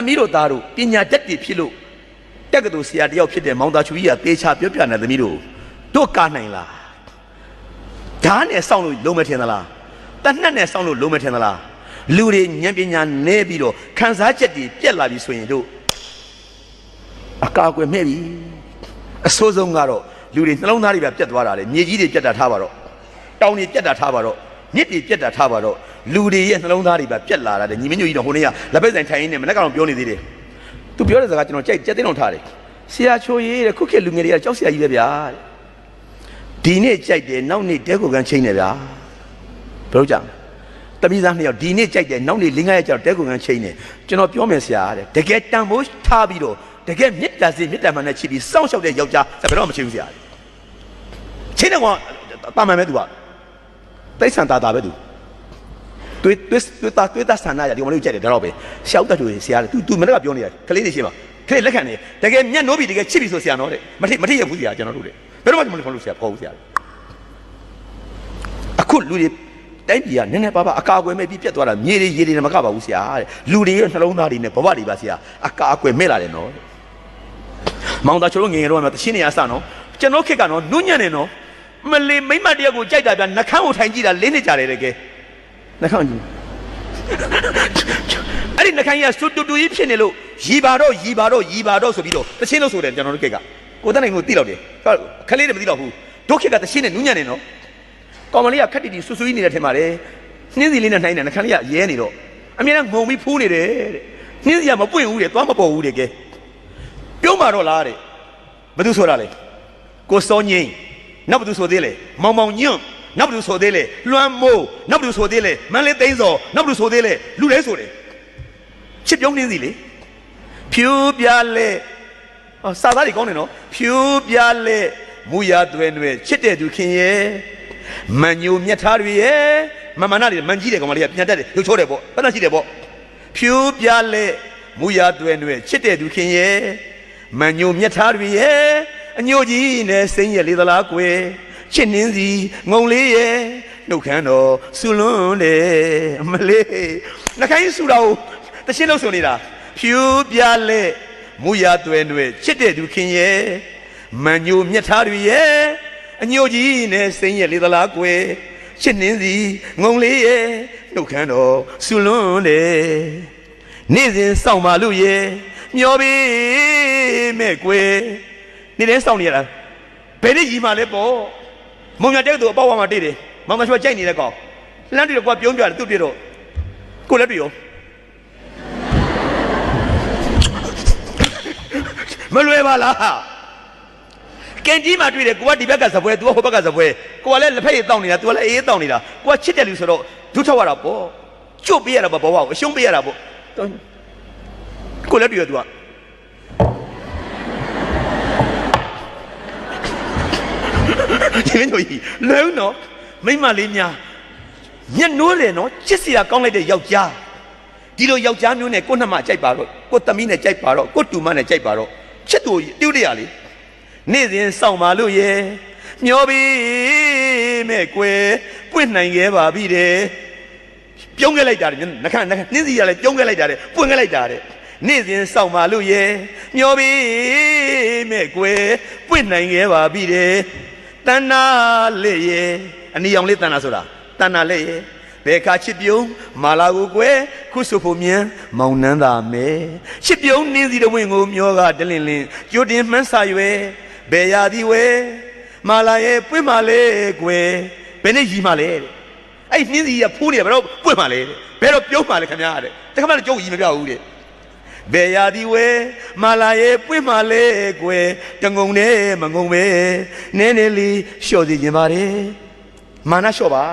သမီးတို့သားတို့ပညာတတ်တည်ဖြစ်လို့တက်ကတူဆရာတယောက်ဖြစ်တဲ့မောင်သားချူကြီးကသေချာပြောပြနေသမီးတို့တို့ကားနိုင်လားဓာတ်နဲ့စောင့်လို့လုံးမထင်သလားတနတ်နဲ့စောင့်လို့လုံးမထင်သလားလူတွေဉာဏ်ပညာနဲပြီးတော့ခံစားချက်တွေပြက်လာပြီဆိုရင်တို့အကာအကွယ်မဲ့ပြီအဆိုးဆုံးကတော့လူတွေနှလုံးသားတွေပဲပြက်သွားတာလေမြေကြီးတွေပြက်တာထားပါတော့တောင်တွေပြက်တာထားပါတော့မြစ်တွေပြက်တာထားပါတော့ လူတွေရဲ့နှလုံးသားတွေပဲပြက်လာတာတဲ့ညီမညိုကြီးတော့ဟိုနေ့ကလက်ဖက်ဆိုင်ထိုင်ရင်းနဲ့မနေ့ကတော့ပြောနေသေးတယ်သူပြောတဲ့စကားကျွန်တော်ကြိုက်ကြက်သိန်းအောင်ထားတယ်ဆရာချိုးရေးတဲ့ခုခေတ်လူငယ်တွေကကြောက်ဆရာကြီးပဲဗျာတဲ့ဒီနေ့ကြိုက်တယ်နောက်နေ့တဲကိုကန်ချင်းတယ်ဗျာဘယ်လိုကြမ်းတမိသားနှစ်ယောက်ဒီနေ့ကြိုက်တယ်နောက်နေ့လင်းကားရဲ့ကြောက်တဲကိုကန်ချင်းတယ်ကျွန်တော်ပြောမယ်ဆရာတဲ့တကယ်တန်ဖိုးထားပြီးတော့တကယ်မေတ္တာစိတ်မေတ္တာမှန်နဲ့ချစ်ပြီးစောင့်ရှောက်တဲ့ယောက်ျားဘယ်တော့မှမချင်းဘူးဆရာချင်းတယ်ကွာတာမန်ပဲသူကတိတ်ဆန်တာတာပဲသူ တွေးတွေးတွေးတာတွေးတာဆန္ဒရဒီမလေးကြိုက်တယ်ဒါတော့ပဲရှောက်တတ်သူဆရာတဲ့ तू तू မနေ့ကပြောနေတာကလေးတွေရှိပါကလေးလက်ခံနေတကယ်မျက်နှိုးပြီးတကယ်ချစ်ပြီးဆိုဆရာနော်တဲ့မထိမထိရဘူးဆရာကျွန်တော်တို့တဲ့ဘယ်တော့မှမလို့ခေါ်လို့ဆရာခေါ်ဘူးဆရာအခုလူတွေတိုင်းပြည်ကနည်းနည်းပါးပါအကာအကွယ်မဲ့ပြီးပြတ်သွားတာမြေတွေရေတွေမကပါဘူးဆရာတဲ့လူတွေရဲ့နှလုံးသားတွေနဲ့ဘဝတွေပါဆရာအကာအကွယ်မဲ့လာတယ်နော်တဲ့မောင်သားချိုးလို့ငယ်ငယ်တော့မှတရှင်းနေရစနော်ကျွန်တော်ခေတ်ကနော်နုညံ့နေနော်မလီမိမ့်မတယောက်ကိုကြိုက်တာဗျနှခမ်းကိုထိုင်ကြည့်တာလေးနှစ်ကြာတယ်တကယ် နှခမ်းကြည့်အဲ့ဒီနှခိုင်းရစွတ်တူတူကြီးဖြစ်နေလို့ရီပါတော့ရီပါတော့ရီပါတော့ဆိုပြီးတော့တချင်းလို့ဆိုတယ်ကျွန်တော်တို့ကိတ်ကကိုတက်နိုင်ကိုတိလောက်တယ်ဟုတ်ခလေးတွေမတိလောက်ဘူးဒုက္ခကတချင်းနဲ့နူးညံ့နေနော်ကောင်မလေးကခက်တီတီဆွဆွကြီးနေတယ်ထင်ပါလေနှင်းစီလေးနဲ့နှိုင်းတယ်နှခမ်းလေးကရဲနေတော့အမြဲတမ်းငုံပြီးဖူးနေတယ်တဲ့နှင်းစီကမပွင့်ဘူးတဲ့သွားမပေါ်ဘူးတဲ့ကဲပြုံးပါတော့လားတဲ့ဘယ်သူဆိုတာလဲကိုစောငိမ့်နောက်ဘယ်သူဆိုသေးလဲမောင်မောင်ညွန့် နောက်ဘယ်သူဆိုသေးလဲလွမ်းမိုးနောက်ဘယ်သူဆိုသေးလဲမန်းလေးသိန်းစောနောက်ဘယ်သူဆိုသေးလဲလူလဲဆိုတယ်ချစ်ပြုံးနှင်းစီလေဖြူပြလဲဟောစာသားတွေကောင်းတယ်နော်ဖြူပြလဲမူရသွဲနွယ်ချစ်တဲ့သူခင်ရဲ့မန်ညိုမြတ်သားတွေရဲ့မမနာတွေမန်ကြီးတယ်ကောင်မလေးကပြန်တက်တယ်လှုပ်ချိုးတယ်ပေါ့ဘယ်နဲ့ရှိတယ်ပေါ့ဖြူပြလဲမူရသွဲနွယ်ချစ်တဲ့သူခင်ရဲ့မန်ညိုမြတ်သားတွေရဲ့အညိုကြီးနဲ့စိမ့်ရလေသလားကွယ် ချစ်နှင်းစီငုံလေးရဲ့နှုတ်ခမ်းတော်ဆူလွန်းတယ်အမလေးနှခိုင်းဆူတာကိုတရှင်းလို့ဆိုနေတာဖြူပြလဲမူရသွဲနွယ်ချစ်တဲ့သူခင်ရဲ့မန်ညိုမြတ်သားတွေရဲ့အညိုကြီးနဲ့စိမ့်ရဲ့လေသလားကွယ်ချစ်နှင်းစီငုံလေးရဲ့နှုတ်ခမ်းတော်ဆူလွန်းတယ်နေ့စဉ်စောင့်ပါလို့ရဲ့မျောပြီးမဲ့ကွယ်နေ့တိုင်းစောင့်နေရတာဘယ်နေ့ကြီးမှလဲပေါ့ မုံမြတက်သူအပေါက်ဝါမှာတွေ့တယ်မမရွှေကြိုက်နေတဲ့ကောင်လှမ်းတွေ့တော့ကိုကပြုံးပြတယ်သူ့တွေ့တော့ကိုလည်းတွေ့ရောမလွယ်ပါလားကင်ကြီးမှာတွေ့တယ်ကိုကဒီဘက်ကစပွဲသူကဟိုဘက်ကစပွဲကိုကလည်းလက်ဖက်ရည်တောင်းနေတာသူကလည်းအေးတောင်းနေတာကိုကချစ်တယ်လူဆိုတော့ဒုထောက်ရတာပေါ့ကျွတ်ပေးရတာပေါ့ဘဝကိုအရှုံးပေးရတာပေါ့ကိုလည်းတွေ့ရသူက ဒီမင်းတို့ကြီးလုံးတော့မိမလေးများညက်နိုးတယ်နော်ချစ်စရာကောင်းလိုက်တဲ့ယောက်ျားဒီလိုယောက်ျားမျိုးနဲ့ကိုယ့်နှမကြိုက်ပါတော့ကိုယ့်သမီးနဲ့ကြိုက်ပါတော့ကိုယ့်တူမနဲ့ကြိုက်ပါတော့ချစ်သူတိဝတရလေနေ့စဉ်စောင့်ပါလို့ရဲ့မျောပြီးမဲ့ကွယ်ပွင့်နိုင်ခဲ့ပါပြီတဲ့ပြုံးခဲ့လိုက်တာတဲ့နှခမ်းနှခမ်းနှင်းစီရလဲပြုံးခဲ့လိုက်တာတဲ့ပွင့်ခဲ့လိုက်တာတဲ့နေ့စဉ်စောင့်ပါလို့ရဲ့မျောပြီးမဲ့ကွယ်ပွင့်နိုင်ခဲ့ပါပြီတဲ့ တဏ္ဍလေးရဲ့အနီအောင်လေးတဏ္ဍဆိုတာတဏ္ဍလေးရဲ့ဘယ်ခါချစ်ပြုံးမာလာကိုကွယ်ခုဆိုဖို့မြန်မောင်နှန်းသာမဲချစ်ပြုံးနင်းစီတဝင်းကိုမျောကတလင်းလင်းကြိုတင်မှန်းစာရွယ်ဘယ်ရာဒီဝဲမာလာရဲ့ပွင့်မာလေကွယ်ဘယ်နဲ့ရီမာလဲတဲ့အဲ့နှင်းစီကဖိုးနေဘယ်တော့ပွင့်မာလဲတဲ့ဘယ်တော့ပြုံးမာလဲခင်ဗျားတဲ့တခါမှလည်းကြုံရီမပြဘူးတဲ့ ဘယ်ရာဒီဝဲမာလာရဲ့ပွင့်မာလေကွယ်တငုံနဲ့မငုံပဲနည်းနည်းလေးလျှော့စီခြင်းပါတယ်မာနလျှော့ပါ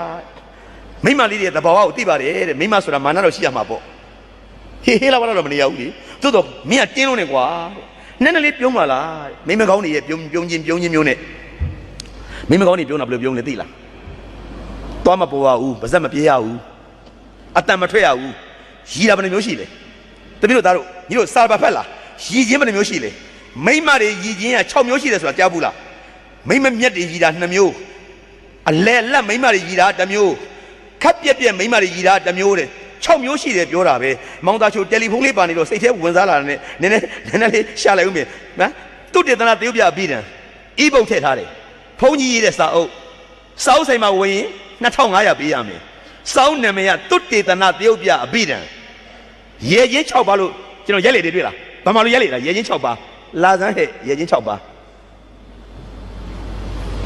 မိမလေးတွေသဘာဝကိုသိပါတယ်တဲ့မိမဆိုတာမာနတော့ရှိရမှာပေါ့ဟေးဟေးလာပါတော့မနေရဘူးလေသို့တော့မင်းကတင်းလုံးနေကွာတဲ့နည်းနည်းလေးပြုံးပါလားတဲ့မိမကောင်းနေရဲ့ပြုံးပြုံးချင်းပြုံးချင်းမျိုးနဲ့မိမကောင်းနေပြုံးတာဘယ်လိုပြုံးလဲသိလားသွားမပေါ်ရဘူးပါဇက်မပြေးရဘူးအတန်မထွက်ရဘူးရီတာဘယ်နှမျိုးရှိလဲ တပည့်တို့သားတို့ညီတို့စာပါဖက်လားရီချင်းဘယ်နှမျိုးရှိလဲမိမတွေရီချင်းက6မျိုးရှိတယ်ဆိုတာကြားဘူးလားမိမမြက်တွေရီတာ2မျိုးအလဲလက်မိမတွေရီတာ1မျိုးခက်ပြက်ပြက်မိန်းမတွေကြီးတာတစ်မျိုးတဲ့6မျိုးရှိတယ်ပြောတာပဲမောင်သားချိုတယ်လီဖုန်းလေးပါနေတော့စိတ်ထဲဝင်စားလာတယ်နည်းနည်းနည်းနည်းလေးရှာလိုက်ဦးမယ်နော်သူတေသနာတရုပ်ပြအပြီးတံဤပုတ်ထည့်ထားတယ်ဖုန်းကြီးရေးတဲ့စာအုပ်စာအုပ်ဆိုင်မှာဝင်ရင်2500ပေးရမယ်စောင်းနာမည်ကသူတေသနာတရုပ်ပြအပြီးတံ ရေချင်း6ပါလို့ကျွန်တော်ရက်လေတွေတွေ့လားဘာမှလို့ရက်လေလားရေချင်း6ပါလာစမ်းဟဲ့ရေချင်း6ပါ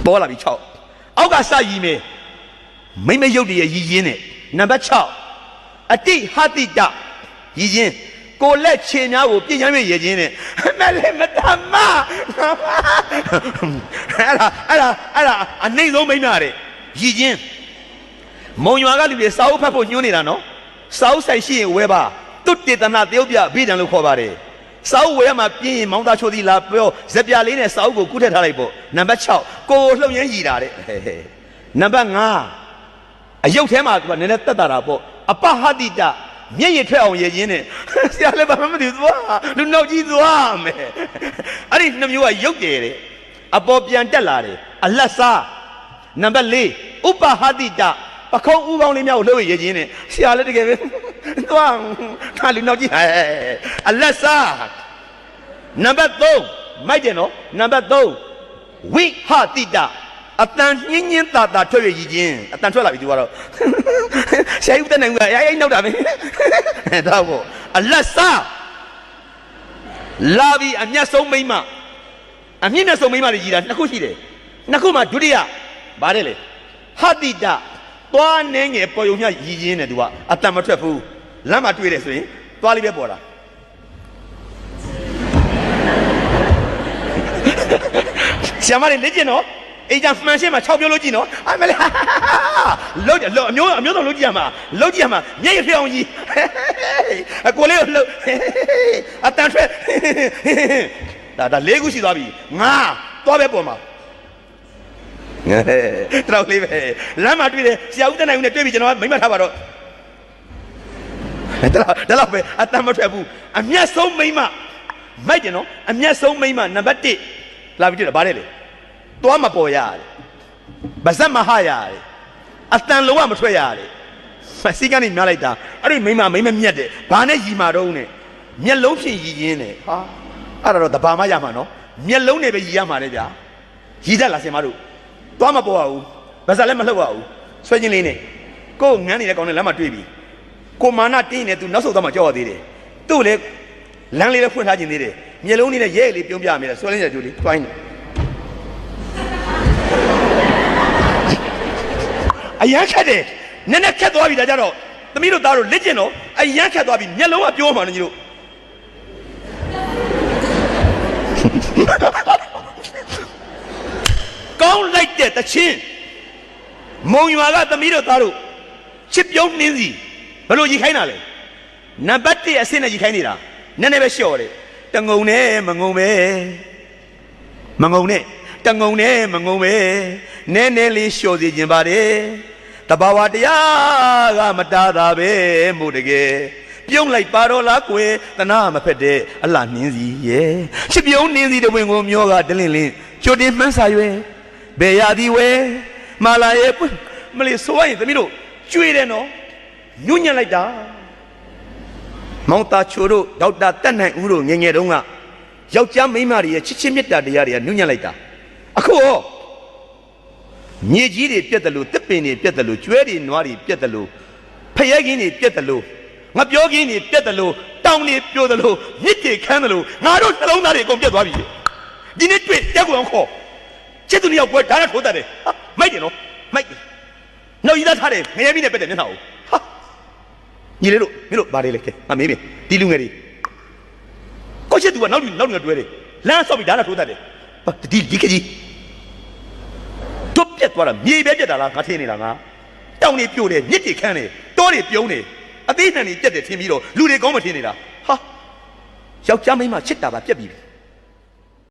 ပေါ်လာပြီ6အောက်ကစရည်မယ်မိမရုပ်တည်းရည်ရင်းနဲ့နံပါတ်6အတိဟတိတရည်ရင်းကိုလက်ခြေများကိုပြင်းချမ်း၍ရည်ရင်းနဲ့မလေးမတမအဲ့ဒါအဲ့ဒါအဲ့ဒါအနှိမ့်ဆုံးမိမတဲ့ရည်ရင်းမုံရွာကလူတွေစာအုပ်ဖတ်ဖို့ညွှန်းနေတာနော်စာအုပ်ဆိုင်ရှိရင်ဝဲပါ တုတ်တေတနာတယုတ်ပြအဘိဓမ္လို့ခေါ်ပါတယ်စာအုပ်ဝဲရမှာပြင်းရင်မောင်းသားချိုးသီးလာပြောဇက်ပြလေးနဲ့စာအုပ်ကိုကုထက်ထားလိုက်ပေါ့နံပါတ်6ကိုကိုလှုပ်ရမ်းရည်တာတဲ့ဟဲ့ဟဲ့နံပါတ်5အယုတ်ထဲမှာသူကနည်းနည်းတက်တာတာပေါ့အပဟတိတမျက်ရည်ထွက်အောင်ရည်ရင်းနဲ့ဆရာလည်းဘာမှမသိဘူးသွားလူနောက်ကြီးသွားမယ်အဲ့ဒီနှစ်မျိုးကယုတ်တယ်တဲ့အပေါ်ပြန်တက်လာတယ်အလတ်စားနံပါတ်4ဥပဟတိတပခုံးဥကောင်းလေးများကိုလှုပ်ရည်ရင်းနဲ့ဆရာလည်းတကယ်ပဲ သွားခါလူနောက်ကြီးဟဲ့အလတ်စားနံပါတ်3မိုက်တယ်နော်နံပါတ်3ဝိဟတိတအတန်ညင်းညင်းတာတာထွက်ရည်ချင်းအတန်ထွက်လာပြီသူကတော့ဆရာကြီးဦးတဲ့နိုင်ကရိုက်ရိုက်နောက်တာပဲတော့ပေါ့အလတ်စားလာပြီအမျက်ဆုံးမိမ့်မအမြင့်နဲ့ဆုံးမိမ့်မတွေကြီးတာနှစ်ခုရှိတယ်နှစ်ခုမှဒုတိယဗါတယ်လေဟတိတသွားနေငယ်ပေါ်ယုံမြရည်ချင်းနဲ့သူကအတန်မထွက်ဘူး လမ်းမှာတွေ့တယ်ဆိုရင်သွားလေးပဲပေါ်လာဆရာမလေးလက်ကျင်နော်အေးကြမှန်ရှင်းမှာ6ပြောလို့ကြည့်နော်အမလေးလုံးကြလုံးအမျိုးအမျိုးတော်လုံးကြည့်ရမှာလုံးကြည့်ရမှာမျက်ရည်ဖြစ်အောင်ကြီးအကိုလေးကိုလှုပ်အတန်ထွက်ဒါဒါလေးခုရှိသွားပြီငါသွားပဲပေါ်မှာတော်လေးပဲလမ်းမှာတွေ့တယ်ဆရာဦးတနိုင်ဦးနဲ့တွေ့ပြီကျွန်တော်မိမထားပါတော့ ဒါတော့ဒါတော့ပဲအတန်မထွက်ဘူးအမျက်ဆုံးမိမမိုက်တယ်နော်အမျက်ဆုံးမိမနံပါတ်1လာပြီးတွေ့တယ်ဗါတယ်လေသွားမပေါ်ရတယ်ဗဇက်မဟရတယ်အတန်လုံးဝမထွက်ရတယ်မစီကနေများလိုက်တာအဲ့ဒီမိမမိမမြက်တယ်ဘာနဲ့ရီမာတော့နဲ့မျက်လုံးဖြင့်ရီရင်းတယ်ဟာအဲ့ဒါတော့တဘာမှရမှာနော်မျက်လုံးနဲ့ပဲရီရမှာလေဗျာရီတတ်လားဆင်မတို့သွားမပေါ်ရဘူးဗဇက်လည်းမလှုပ်ရဘူးဆွဲချင်းလေးနဲ့ကိုယ်ငန်းနေတဲ့ကောင်နဲ့လမ်းမှာတွေ့ပြီ ကိုမာနတင်းနေသူနောက်ဆုံးတော့မှကြောက်ရသေးတယ်သူ့လေလမ်းလေးလည်းဖွင့်ထားခြင်းသေးတယ်မျက်လုံးလေးနဲ့ရဲလေးပြုံးပြမိတယ်ဆွဲလင်းတဲ့သူလေးတွိုင်းတယ်အရန်ခက်တယ်နည်းနည်းခက်သွားပြီဒါကြတော့သမီးတို့သားတို့လက်ကျင်တော့အရန်ခက်သွားပြီမျက်လုံးကပြောမှန်းညီတို့ကောင်းလိုက်တဲ့တချင်းမုံရွာကသမီးတို့သားတို့ချစ်ပြုံးနှင်းစီ ဘယ်လိုရီခိုင်းတာလဲနံပါတ်1အဆင့်နဲ့ရီခိုင်းနေတာနည်းနည်းပဲလျှော့တယ်တငုံနဲ့မငုံပဲမငုံနဲ့တငုံနဲ့မငုံပဲနည်းနည်းလေးလျှော့စီခြင်းပါတယ်တဘာဝတရားကမတားတာပဲမို့တကယ်ပြုံးလိုက်ပါတော့လားကွယ်တနာမဖက်တဲ့အလှနှင်းစီရဲ့ချစ်ပြုံးနှင်းစီတဝင်ကိုမျောကဒလင်းလင်းကြိုတင်မှန်းစာရွယ်ဘယ်ရသည်ဝဲမာလာရဲ့ပွင့်မလေးဆိုရရင်သမီးတို့ကျွေးတယ်နော် ညွညံ့လိုက်တာမောင်သားချိုတို့ဒေါက်တာတက်နိုင်ဦးတို့ငယ်ငယ်တုန်းကယောက်ျားမိန်းမတွေရဲ့ချစ်ချင်းမေတ္တာတရားတွေကညွညံ့လိုက်တာအခုဟောမြေကြီးတွေပြက်တယ်လို့တစ်ပင်တွေပြက်တယ်လို့ကျွဲတွေနွားတွေပြက်တယ်လို့ဖရဲကင်းတွေပြက်တယ်လို့ငါပြောကင်းတွေပြက်တယ်လို့တောင်တွေပြိုတယ်လို့မြစ်တွေခမ်းတယ်လို့ငါတို့နှလုံးသားတွေအကုန်ပြက်သွားပြီဒီနေ့တွေ့တက်ကွန်ခေါ်ချစ်သူနှစ်ယောက်ပွဲဓာတ်နဲ့ထိုးတတ်တယ်ဟာမိုက်တယ်နော်မိုက်တယ်နောက်ရည်သားထားတယ်ငရဲမီးနဲ့ပက်တယ်မျက်နှာကိုဟာ ညီလေးတို့မင်းတို့ဘာတွေလဲကဲငါမေးမေးဒီလူငယ်တွေကိုချစ်သူကနောက်လူနောက်လူငယ်တွဲတယ်လမ်းဆော့ပြီးဓာတ်နဲ့ထိုးတတ်တယ်ဟာဒီဒီကကြီးတွတ်ပြက်သွားတာမြေပဲပြက်တာလားငါထင်နေတာငါတောင်တွေပြိုတယ်မြစ်တွေခမ်းတယ်တောတွေပြုံးတယ်အသေးနှံတွေပြက်တယ်ထင်ပြီးတော့လူတွေကောင်းမထင်နေတာဟာယောက်ျားမိန်းမချစ်တာပါပြက်ပြီ